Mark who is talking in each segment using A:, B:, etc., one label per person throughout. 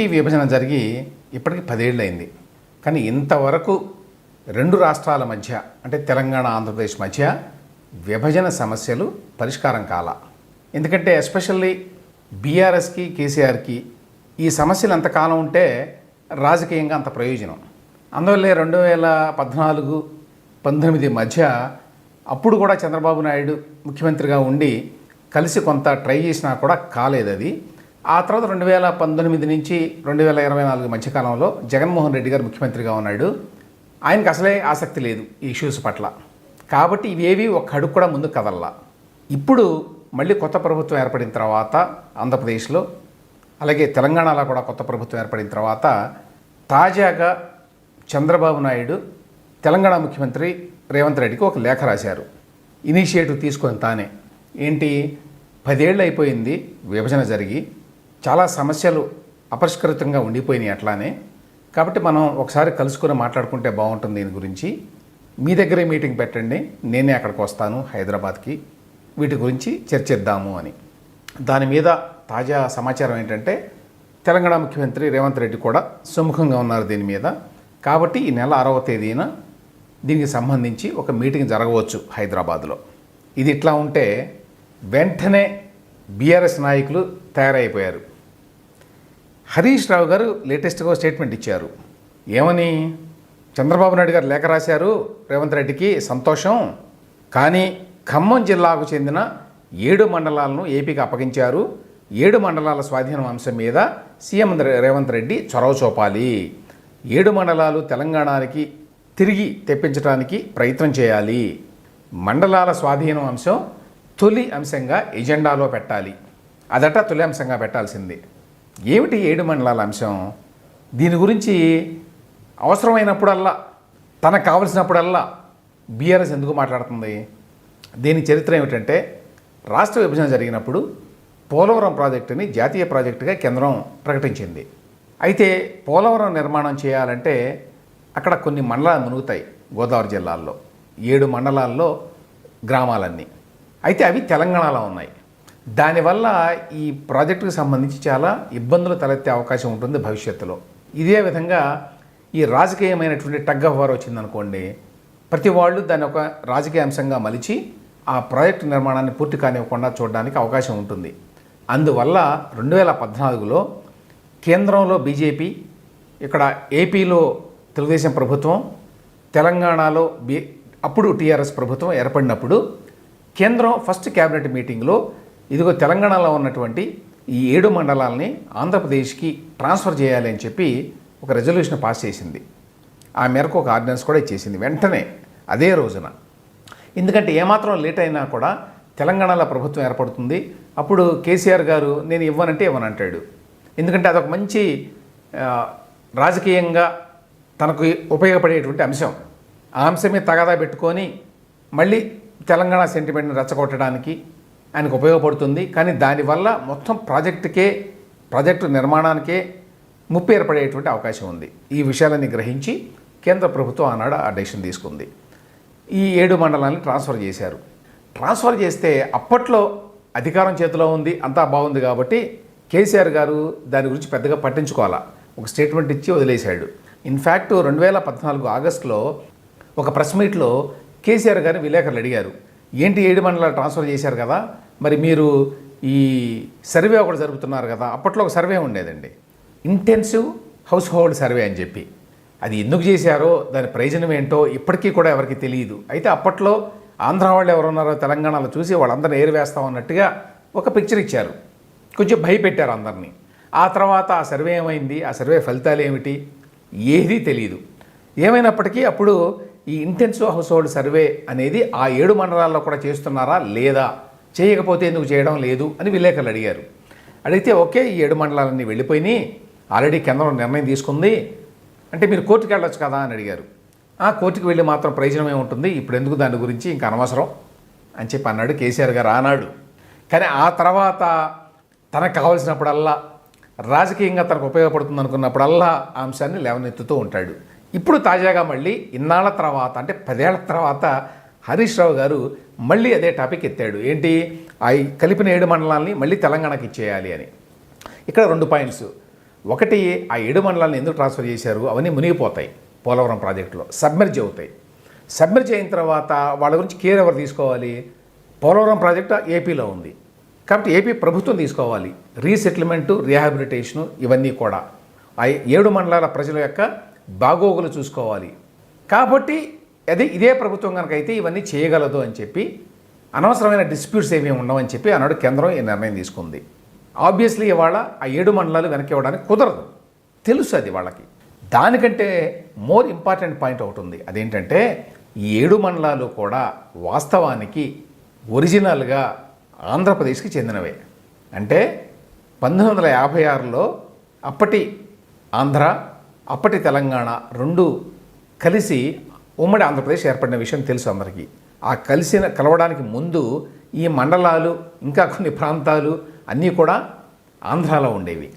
A: AP విభజన జరిగి ఇప్పటికి పదేళ్ళు అయింది కానీ ఇంతవరకు రెండు రాష్ట్రాల మధ్య అంటే తెలంగాణ ఆంధ్రప్రదేశ్ మధ్య విభజన సమస్యలు పరిష్కారం కాల. ఎందుకంటే ఎస్పెషల్లీ బీఆర్ఎస్కి కేసీఆర్కి ఈ సమస్యలు ఎంతకాలం ఉంటే రాజకీయంగా అంత ప్రయోజనం. అందువల్లే రెండు వేల పద్నాలుగు పంతొమ్మిది మధ్య అప్పుడు కూడా చంద్రబాబు నాయుడు ముఖ్యమంత్రిగా ఉండి కలిసి కొంత ట్రై చేసినా కూడా కాలేదు అది ఆ తర్వాత రెండు వేల పంతొమ్మిది నుంచి రెండు వేల ఇరవై నాలుగు మధ్యకాలంలో జగన్మోహన్ రెడ్డి గారు ముఖ్యమంత్రిగా ఉన్నాడు. ఆయనకు అసలే ఆసక్తి లేదు ఈ ఇష్యూస్ పట్ల. కాబట్టి ఇవేవి ఒక అడుగు కూడా ముందు కదల్లా. ఇప్పుడు మళ్ళీ కొత్త ప్రభుత్వం ఏర్పడిన తర్వాత ఆంధ్రప్రదేశ్లో అలాగే తెలంగాణలో కూడా కొత్త ప్రభుత్వం ఏర్పడిన తర్వాత తాజాగా చంద్రబాబు నాయుడు తెలంగాణ ముఖ్యమంత్రి రేవంత్ రెడ్డికి ఒక లేఖ రాశారు. ఇనిషియేటివ్ తీసుకొని తానే. ఏంటి? పదేళ్ళు అయిపోయింది విభజన జరిగి చాలా సమస్యలు అపరిష్కృతంగా ఉండిపోయినాయి అట్లానే. కాబట్టి మనం ఒకసారి కలుసుకొని మాట్లాడుకుంటే బాగుంటుంది దీని గురించి. మీ దగ్గరే మీటింగ్ పెట్టండి. నేనే అక్కడికి వస్తాను హైదరాబాద్కి. వీటి గురించి చర్చిద్దాము అని. దాని మీద తాజా సమాచారం ఏంటంటే తెలంగాణ ముఖ్యమంత్రి రేవంత్ రెడ్డి కూడా సుముఖంగా ఉన్నారు దీని మీద. కాబట్టి ఈ నెల ఆరవ తేదీన దీనికి సంబంధించి ఒక మీటింగ్ జరగవచ్చు హైదరాబాద్లో. ఇది ఇట్లా ఉంటే వెంటనే బీఆర్ఎస్ నాయకులు తయారైపోయారు. హరీష్ రావు గారు లేటెస్ట్గా స్టేట్మెంట్ ఇచ్చారు. ఏమని? చంద్రబాబు నాయుడు గారు లేఖ రాశారు రేవంత్ రెడ్డికి సంతోషం. కానీ ఖమ్మం జిల్లాకు చెందిన ఏడు మండలాలను ఏపీకి అప్పగించారు. ఏడు మండలాల స్వాధీనం అంశం మీద సీఎం రేవంత్ రెడ్డి చొరవ చూపాలి. ఏడు మండలాలు తెలంగాణకి తిరిగి తెప్పించడానికి ప్రయత్నం చేయాలి. మండలాల స్వాధీనం అంశం తొలి అంశంగా ఎజెండాలో పెట్టాలి. అదట తొలి అంశంగా పెట్టాల్సింది. ఏమిటి ఏడు మండలాల అంశం? దీని గురించి అవసరమైనప్పుడల్లా తనకు కావలసినప్పుడల్లా బీఆర్ఎస్ ఎందుకు మాట్లాడుతుంది? దీని చరిత్ర ఏమిటంటే రాష్ట్ర విభజన జరిగినప్పుడు పోలవరం ప్రాజెక్టుని జాతీయ ప్రాజెక్టుగా కేంద్రం ప్రకటించింది. అయితే పోలవరం నిర్మాణం చేయాలంటే అక్కడ కొన్ని మండలాలు మునుగుతాయి గోదావరి జిల్లాల్లో. ఏడు మండలాల్లో గ్రామాలన్నీ. అయితే అవి తెలంగాణలో ఉన్నాయి. దానివల్ల ఈ ప్రాజెక్టుకు సంబంధించి చాలా ఇబ్బందులు తలెత్తే అవకాశం ఉంటుంది భవిష్యత్తులో. ఇదే విధంగా ఈ రాజకీయమైనటువంటి టగ్ ఆఫ్ వార్ వచ్చిందనుకోండి ప్రతి వాళ్ళు దాన్ని ఒక రాజకీయ అంశంగా మలిచి ఆ ప్రాజెక్టు నిర్మాణాన్ని పూర్తి కానివ్వకుండా చూడడానికి అవకాశం ఉంటుంది. అందువల్ల రెండు వేల పద్నాలుగులో కేంద్రంలో బీజేపీ ఇక్కడ ఏపీలో తెలుగుదేశం ప్రభుత్వం తెలంగాణలో బీ అప్పుడు టీఆర్ఎస్ ప్రభుత్వం ఏర్పడినప్పుడు కేంద్రం ఫస్ట్ క్యాబినెట్ మీటింగ్లో ఇదిగో తెలంగాణలో ఉన్నటువంటి ఈ ఏడు మండలాలని ఆంధ్రప్రదేశ్కి ట్రాన్స్ఫర్ చేయాలి అని చెప్పి ఒక రెజల్యూషన్ పాస్ చేసింది. ఆ మేరకు ఒక ఆర్డినెన్స్ కూడా ఇచ్చేసింది. వెంటనే అదే రోజున. ఎందుకంటే ఏమాత్రం లేట్ అయినా కూడా తెలంగాణలో ప్రభుత్వం ఏర్పడుతుంది. అప్పుడు కేసీఆర్ గారు నేను ఇవ్వనంటే ఇవ్వనంటాడు. ఎందుకంటే అదొక మంచి రాజకీయంగా తనకు ఉపయోగపడేటువంటి అంశం. ఆ అంశమే తగాదా పెట్టుకొని మళ్ళీ తెలంగాణ సెంటిమెంట్ని రెచ్చగొట్టడానికి ఆయనకు ఉపయోగపడుతుంది. కానీ దానివల్ల మొత్తం ప్రాజెక్టుకే ప్రాజెక్టు నిర్మాణానికే ముప్పు ఏర్పడేటువంటి అవకాశం ఉంది. ఈ విషయాలని గ్రహించి కేంద్ర ప్రభుత్వం ఆనాడు ఆ డెసిషన్ తీసుకుంది. ఈ ఏడు మండలాన్ని ట్రాన్స్ఫర్ చేశారు. ట్రాన్స్ఫర్ చేస్తే అప్పట్లో అధికారం చేతిలో ఉంది అంతా బాగుంది కాబట్టి కేసీఆర్ గారు దాని గురించి పెద్దగా పట్టించుకోవాలా. ఒక స్టేట్మెంట్ ఇచ్చి వదిలేశాడు. ఇన్ఫ్యాక్ట్ రెండు వేల పద్నాలుగు ఆగస్టులో ఒక ప్రెస్ మీట్లో కేసీఆర్ గారిని విలేకరులు అడిగారు. ఏంటి ఏడు మండలాలు ట్రాన్స్ఫర్ చేశారు కదా? మరి మీరు ఈ సర్వే ఒకటి జరుపుతున్నారు కదా అప్పట్లో ఒక సర్వే ఉండేదండి. ఇంటెన్సివ్ హౌస్ హోల్డ్ సర్వే అని చెప్పి. అది ఎందుకు చేశారో దాని ప్రయోజనం ఏంటో ఇప్పటికీ కూడా ఎవరికి తెలియదు. అయితే అప్పట్లో ఆంధ్ర వాళ్ళు ఎవరున్నారో తెలంగాణలో చూసి వాళ్ళందరినీ ఏరివేస్తాం అన్నట్టుగా ఒక పిక్చర్ ఇచ్చారు. కొంచెం భయపెట్టారు అందరినీ. ఆ తర్వాత ఆ సర్వే ఏమైంది? ఆ సర్వే ఫలితాలు ఏమిటి? ఏదీ తెలియదు ఏమైనప్పటికీ అప్పుడు ఈ ఇంటెన్సివ్ హౌస్ హోల్డ్ సర్వే అనేది ఆ ఏడు మండలాల్లో కూడా చేస్తున్నారా? లేదా? చేయకపోతే ఎందుకు చేయడం లేదు? అని విలేకరులు అడిగారు. అడిగితే ఓకే ఈ ఏడు మండలాలన్నీ వెళ్ళిపోయినాయి. ఆల్రెడీ కేంద్రం నిర్ణయం తీసుకుంది. అంటే మీరు కోర్టుకి వెళ్ళొచ్చు కదా? అని అడిగారు. ఆ కోర్టుకి వెళ్ళి మాత్రం ప్రయోజనం ఏముంటుంది ఇప్పుడు ఎందుకు దాని గురించి ఇంకా అనవసరం? అని చెప్పి అన్నాడు కేసీఆర్ గారు ఆనాడు. కానీ ఆ తర్వాత తనకు కావాల్సినప్పుడల్లా రాజకీయంగా తనకు ఉపయోగపడుతుంది అనుకున్నప్పుడల్లా ఆ అంశాన్ని లేవనెత్తుతూ ఉంటాడు. ఇప్పుడు తాజాగా మళ్ళీ ఇన్నాళ్ళ తర్వాత అంటే పదేళ్ళ తర్వాత హరీష్ రావు గారు మళ్ళీ అదే టాపిక్ ఎత్తాడు. ఏంటి? ఆ కలిపిన ఏడు మండలాల్ని మళ్ళీ తెలంగాణకి ఇచ్చేయాలి అని. ఇక్కడ రెండు పాయింట్స్. ఒకటి ఆ ఏడు మండలాలను ఎందుకు ట్రాన్స్ఫర్ చేశారు? అవన్నీ మునిగిపోతాయి పోలవరం ప్రాజెక్టులో. సబ్మెర్జ్ అవుతాయి. సబ్మెర్జ్ అయిన తర్వాత వాళ్ళ గురించి కేర్ ఎవరు తీసుకోవాలి? పోలవరం ప్రాజెక్టు ఏపీలో ఉంది. కాబట్టి ఏపీ ప్రభుత్వం తీసుకోవాలి. రీసెటిల్మెంటు రీహాబిలిటేషను ఇవన్నీ కూడా. ఆ ఏడు మండలాల ప్రజల యొక్క బాగోగులు చూసుకోవాలి. కాబట్టి అది ఇదే ప్రభుత్వం కనుక అయితే ఇవన్నీ చేయగలదు అని చెప్పి అనవసరమైన డిస్ప్యూట్స్ ఏమీ ఉండవని చెప్పి ఆనాడు కేంద్రం ఈ నిర్ణయం తీసుకుంది. ఆబ్వియస్లీ ఇవాళ ఆ ఏడు మండలాలు వెనక్కి ఇవ్వడానికి కుదరదు. తెలుసు అది వాళ్ళకి. దానికంటే మోర్ ఇంపార్టెంట్ పాయింట్ ఒకటి ఉంది. అదేంటంటే ఈ ఏడు మండలాలు కూడా వాస్తవానికి ఒరిజినల్గా ఆంధ్రప్రదేశ్కి చెందినవే. అంటే పంతొమ్మిది వందల యాభై ఆరులో అప్పటి ఆంధ్ర అప్పటి తెలంగాణ రెండు కలిసి ఉమ్మడి ఆంధ్రప్రదేశ్ ఏర్పడిన విషయం తెలుసు అందరికీ. ఆ కలిసిన కలవడానికి ముందు ఈ మండలాలు ఇంకా కొన్ని ప్రాంతాలు అన్నీ కూడా ఆంధ్రాలో ఉండేవి.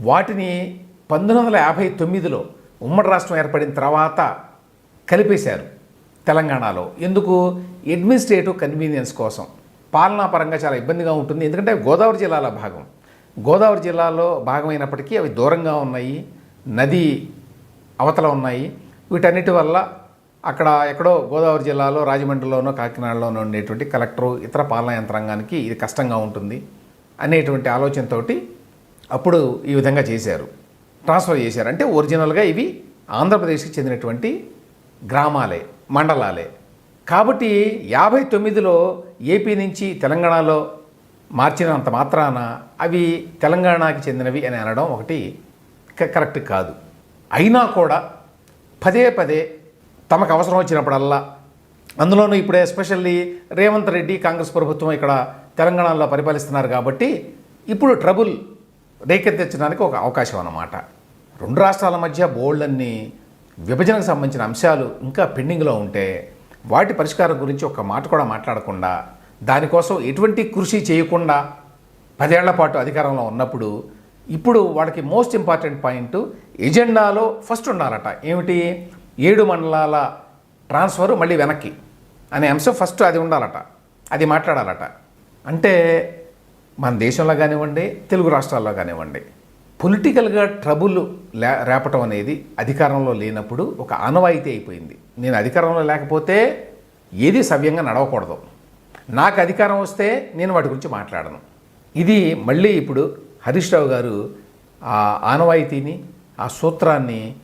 A: వాటిని పంతొమ్మిది వందల యాభై తొమ్మిదిలో ఉమ్మడి రాష్ట్రం ఏర్పడిన తర్వాత కలిపేశారు తెలంగాణలో. ఎందుకు? అడ్మినిస్ట్రేటివ్ కన్వీనియన్స్ కోసం. పాలనా పరంగా చాలా ఇబ్బందిగా ఉంటుంది. ఎందుకంటే గోదావరి జిల్లాల భాగం. గోదావరి జిల్లాలో భాగమైనప్పటికీ అవి దూరంగా ఉన్నాయి. నది అవతల ఉన్నాయి. వీటన్నిటి వల్ల అక్కడ ఎక్కడో గోదావరి జిల్లాలో రాజమండ్రిలోనో కాకినాడలోనో ఉండేటువంటి కలెక్టరు ఇతర పాలనా యంత్రాంగానికి ఇది కష్టంగా ఉంటుంది అనేటువంటి ఆలోచనతోటి అప్పుడు ఈ విధంగా చేశారు. ట్రాన్స్ఫర్ చేశారు. అంటే ఒరిజినల్గా ఇవి ఆంధ్రప్రదేశ్కి చెందినటువంటి గ్రామాలే మండలాలే. కాబట్టి యాభై తొమ్మిదిలో ఏపీ నుంచి తెలంగాణలో మార్చినంత మాత్రాన అవి తెలంగాణకి చెందినవి అని అనడం ఒకటి క- కరెక్ట్ కాదు. అయినా కూడా పదే పదే తమకు అవసరం వచ్చినప్పుడల్లా అందులోనూ ఇప్పుడు ఎస్పెషల్లీ రేవంత్ రెడ్డి కాంగ్రెస్ ప్రభుత్వం ఇక్కడ తెలంగాణలో పరిపాలిస్తున్నారు కాబట్టి ఇప్పుడు ట్రబుల్ రేకెత్తించడానికి ఒక అవకాశం అన్నమాట. రెండు రాష్ట్రాల మధ్య బోర్డులన్నీ విభజనకు సంబంధించిన అంశాలు ఇంకా పెండింగ్లో ఉంటే వాటి పరిష్కారం గురించి ఒక మాట కూడా మాట్లాడకుండా దానికోసం ఎటువంటి కృషి చేయకుండా పదేళ్ళ పాటు అధికారంలో ఉన్నప్పుడు ఇప్పుడు వాళ్ళకి మోస్ట్ ఇంపార్టెంట్ పాయింట్ ఎజెండాలో ఫస్ట్ ఉండాలట. ఏమిటి? ఏడు మండలాల ట్రాన్స్ఫర్ మళ్ళీ వెనక్కి అనే అంశం ఫస్ట్ అది ఉండాలట. అది మాట్లాడాలట. అంటే మన దేశంలో కానివ్వండి తెలుగు రాష్ట్రాల్లో కానివ్వండి పొలిటికల్గా ట్రబుల్ లే రేపటం అనేది అధికారంలో లేనప్పుడు ఒక ఆనవాయితీ అయిపోయింది. నేను అధికారంలో లేకపోతే ఏది సవ్యంగా నడవకూడదు. నాకు అధికారం వస్తే నేను వాటి గురించి మాట్లాడను. ఇది మళ్ళీ ఇప్పుడు హరీష్ రావు గారు ఆ ఆనవాయితీని ఆ సూత్రాన్ని